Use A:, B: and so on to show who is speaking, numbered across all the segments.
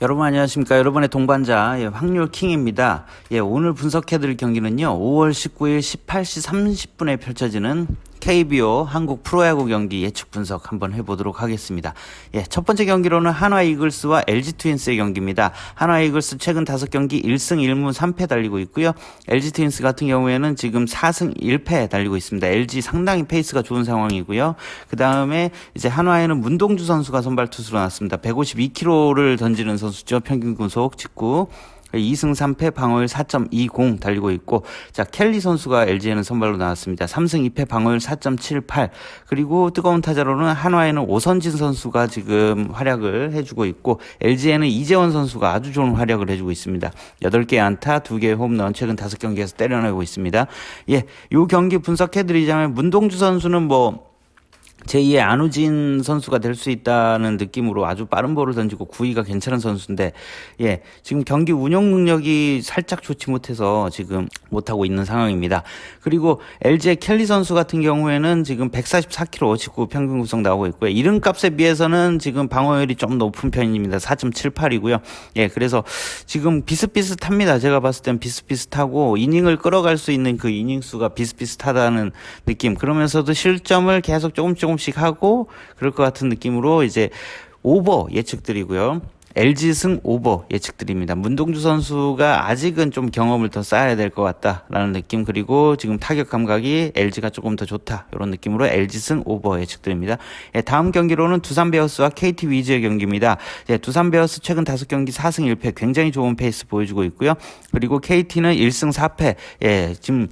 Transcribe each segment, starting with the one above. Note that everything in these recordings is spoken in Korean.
A: 여러분 안녕하십니까? 여러분의 동반자 예, 확률 킹입니다. 예, 오늘 분석해드릴 경기는요 5월 19일 18시 30분에 펼쳐지는 KBO 한국 프로야구 경기 예측 분석 한번 해보도록 하겠습니다. 예, 첫 번째 경기로는 한화 이글스와 LG 트윈스의 경기입니다. 한화 이글스 최근 5경기 1승 1무 3패 달리고 있고요. LG 트윈스 같은 경우에는 지금 4승 1패 달리고 있습니다. LG 상당히 페이스가 좋은 상황이고요. 그 다음에 이제 한화에는 문동주 선수가 선발 투수로 나왔습니다. 152km를 던지는 선수죠. 평균 구속 직구. 2승 3패 방어율 4.20 달리고 있고 자 켈리 선수가 LG에는 선발로 나왔습니다. 3승 2패 방어율 4.78 그리고 뜨거운 타자로는 한화에는 오선진 선수가 지금 활약을 해주고 있고 LG에는 이재원 선수가 아주 좋은 활약을 해주고 있습니다. 8개 안타 2개 홈런 최근 5경기에서 때려내고 있습니다. 예, 요 경기 분석해드리자면 문동주 선수는 뭐 제2의 안우진 선수가 될 수 있다는 느낌으로 아주 빠른 볼을 던지고 구위가 괜찮은 선수인데 예 지금 경기 운영 능력이 살짝 좋지 못해서 지금 못하고 있는 상황입니다. 그리고 LG의 켈리 선수 같은 경우에는 지금 144km 직구 평균 구속 나오고 있고요. 이름값에 비해서는 지금 방어율이 좀 높은 편입니다. 4.78이고요. 예 그래서 지금 비슷비슷합니다. 제가 봤을 땐 비슷비슷하고 이닝을 끌어갈 수 있는 그 이닝 수가 비슷비슷하다는 느낌. 그러면서도 실점을 계속 조금씩 조금씩 하고 그럴 것 같은 느낌으로 이제 오버 예측드리고요. LG승 오버 예측드립니다. 문동주 선수가 아직은 좀 경험을 더 쌓아야 될 것 같다라는 느낌 그리고 지금 타격 감각이 LG가 조금 더 좋다 이런 느낌으로 LG승 오버 예측드립니다. 예, 다음 경기로는 두산 베어스와 KT 위즈의 경기입니다. 예, 두산 베어스 최근 5경기 4승 1패 굉장히 좋은 페이스 보여주고 있고요. 그리고 KT는 1승 4패 예, 지금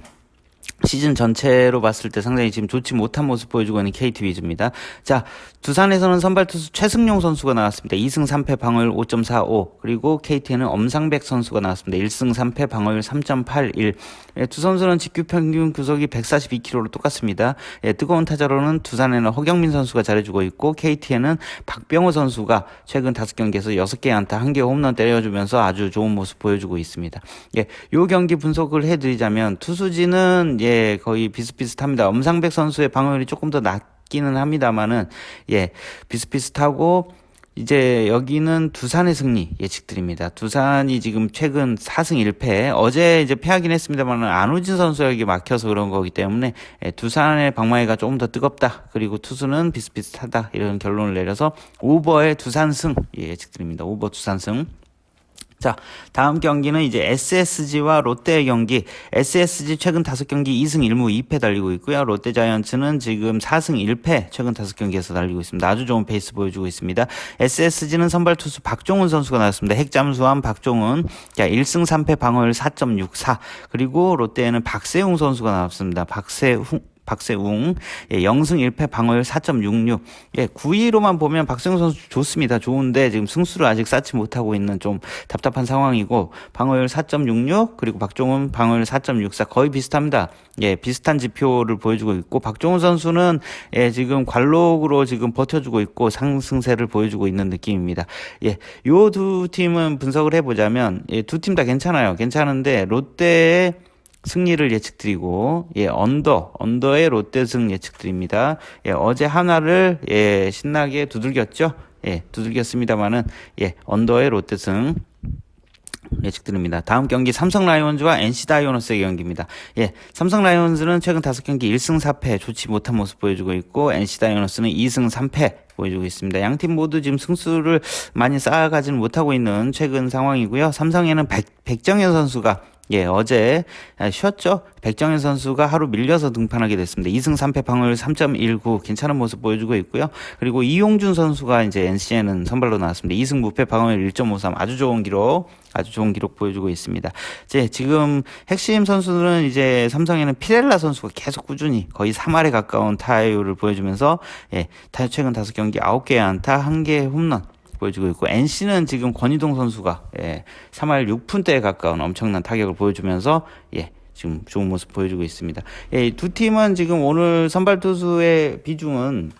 A: 시즌 전체로 봤을 때 상당히 지금 좋지 못한 모습 보여주고 있는 KT 위즈입니다. 자, 두산에서는 선발 투수 최승용 선수가 나왔습니다. 2승 3패 방어율 5.45. 그리고 KT에는 엄상백 선수가 나왔습니다. 1승 3패 방어율 3.81. 예, 두 선수는 직규 평균 구속이 142km로 똑같습니다. 예, 뜨거운 타자로는 두산에는 허경민 선수가 잘해주고 있고 KT에는 박병호 선수가 최근 5경기에서 6개 안타, 1개 홈런 때려주면서 아주 좋은 모습 보여주고 있습니다. 예, 요 경기 분석을 해드리자면 투수진은 예, 거의 비슷비슷합니다. 엄상백 선수의 방어율이 조금 더 낮기는 합니다만은 예, 비슷비슷하고 이제 여기는 두산의 승리 예측드립니다. 두산이 지금 최근 4승 1패, 어제 이제 패하긴 했습니다만 안우진 선수에게 막혀서 그런 거기 때문에 예, 두산의 방망이가 조금 더 뜨겁다. 그리고 투수는 비슷비슷하다. 이런 결론을 내려서 오버의 두산승 예, 예측드립니다. 오버 두산승. 자, 다음 경기는 이제 SSG와 롯데의 경기. SSG 최근 5경기 2승 1무 2패 달리고 있고요. 롯데 자이언츠는 지금 4승 1패 최근 5경기에서 달리고 있습니다. 아주 좋은 페이스 보여주고 있습니다. SSG는 선발 투수 박종훈 선수가 나왔습니다. 핵잠수함 박종훈. 자, 1승 3패 방어율 4.64. 그리고 롯데에는 박세웅 선수가 나왔습니다. 박세웅 박세웅 예, 0승 1패 방어율 4.66. 예, 9위로만 보면 박세웅 선수 좋습니다. 좋은데 지금 승수를 아직 쌓지 못하고 있는 좀 답답한 상황이고 방어율 4.66 그리고 박종훈 방어율 4.64 거의 비슷합니다. 예, 비슷한 지표를 보여주고 있고 박종훈 선수는 예, 지금 관록으로 지금 버텨주고 있고 상승세를 보여주고 있는 느낌입니다. 예, 요 두 팀은 분석을 해보자면 예, 두 팀 다 괜찮아요. 괜찮은데 롯데의 승리를 예측드리고 예 언더 언더의 롯데 승 예측드립니다. 예 어제 하나를 예 신나게 두들겼죠. 예 두들겼습니다만은 예 언더의 롯데 승 예측드립니다. 다음 경기 삼성 라이온즈와 NC 다이오너스의 경기입니다. 예, 삼성 라이온즈는 최근 5경기 1승 4패 좋지 못한 모습 보여주고 있고 NC 다이오너스는 2승 3패 보여주고 있습니다. 양 팀 모두 지금 승수를 많이 쌓아가지는 못하고 있는 최근 상황이고요. 삼성에는 백, 백정현 선수가 예, 어제 쉬었죠. 백정현 선수가 하루 밀려서 등판하게 됐습니다. 2승 3패 방어율 3.19 괜찮은 모습 보여주고 있고요. 그리고 이용준 선수가 이제 NC에는 선발로 나왔습니다. 2승 무패 방어율 1.53 아주 좋은 기록, 아주 좋은 기록 보여주고 있습니다. 이제 지금 핵심 선수들은 이제 삼성에는 피렐라 선수가 계속 꾸준히 거의 3할에 가까운 타율을 보여주면서 예, 최근 5경기 9개 안타, 1개 홈런 보여주고 있고 NC는 지금 권희동 선수가 예, 3할 6푼대에 가까운 엄청난 타격을 보여주면서 예, 지금 좋은 모습 보여주고 있습니다. 예, 두 팀은 지금 오늘 선발 투수의 비중은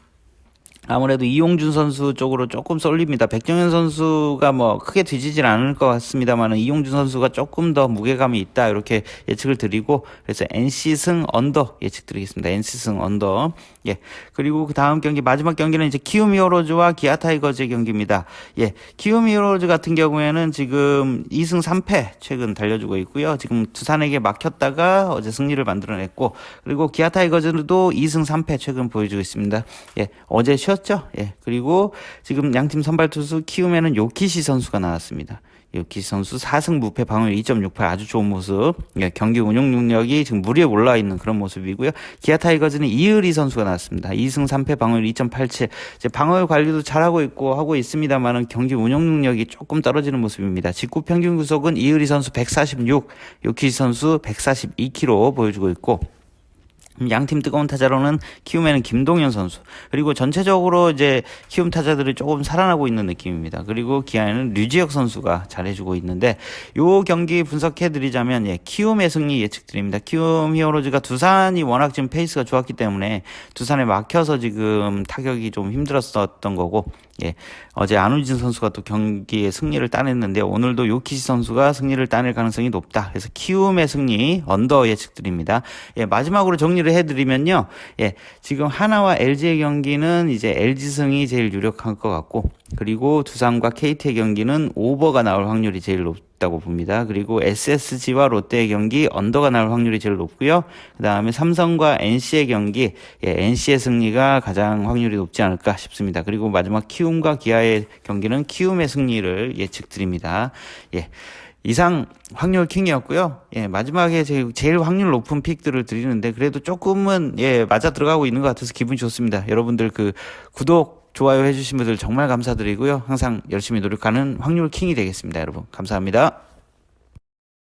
A: 아무래도 이용준 선수 쪽으로 조금 쏠립니다. 백정현 선수가 뭐 크게 뒤지진 않을 것 같습니다만 이용준 선수가 조금 더 무게감이 있다 이렇게 예측을 드리고 그래서 NC 승 언더 예측 드리겠습니다. NC 승 언더. 예. 그리고 그 다음 경기 마지막 경기는 이제 키움 히어로즈와 기아 타이거즈의 경기입니다. 예. 키움 히어로즈 같은 경우에는 지금 2승 3패 최근 달려주고 있고요. 지금 두산에게 막혔다가 어제 승리를 만들어냈고 그리고 기아 타이거즈도 2승 3패 최근 보여주고 있습니다. 예. 어제 쉬었 죠 예. 그리고 지금 양팀 선발 투수 키움에는 요키시 선수가 나왔습니다. 요키시 선수 4승 무패 방어율 2.68 아주 좋은 모습. 예, 경기 운영 능력이 지금 물 위에 올라 있는 그런 모습이고요. 기아 타이거즈는 이의리 선수가 나왔습니다. 2승 3패 방어율 2.87. 이제 방어율 관리도 잘하고 있고 하고 있습니다만은 경기 운영 능력이 조금 떨어지는 모습입니다. 직구 평균 구속은 이의리 선수 146, 요키시 선수 142kg 보여주고 있고 양팀 뜨거운 타자로는 키움에는 김동현 선수 그리고 전체적으로 이제 키움 타자들이 조금 살아나고 있는 느낌입니다. 그리고 기아에는 류지혁 선수가 잘해주고 있는데 요 경기 분석해드리자면 예, 키움의 승리 예측드립니다. 키움 히어로즈가 두산이 워낙 지금 페이스가 좋았기 때문에 두산에 막혀서 지금 타격이 좀 힘들었었던 거고 예, 어제 안우진 선수가 또 경기에 승리를 따냈는데 오늘도 요키시 선수가 승리를 따낼 가능성이 높다. 그래서 키움의 승리 언더 예측드립니다. 예, 마지막으로 정리를 해드리면요. 예, 지금 하나와 LG의 경기는 이제 LG 승이 제일 유력할 것 같고 그리고 두산과 KT의 경기는 오버가 나올 확률이 제일 높 다고 봅니다. 그리고 SSG와 롯데의 경기 언더가 나올 확률이 제일 높고요. 그 다음에 삼성과 NC의 경기 예, NC의 승리가 가장 확률이 높지 않을까 싶습니다. 그리고 마지막 키움과 기아의 경기는 키움의 승리를 예측드립니다. 예. 이상 확률 킹이었고요. 예, 마지막에 제일, 제일 확률 높은 픽들을 드리는데 그래도 조금은 예, 맞아 들어가고 있는 것 같아서 기분이 좋습니다. 여러분들 그 구독 좋아요 해주신 분들 정말 감사드리고요. 항상 열심히 노력하는 확률 킹이 되겠습니다, 여러분. 감사합니다.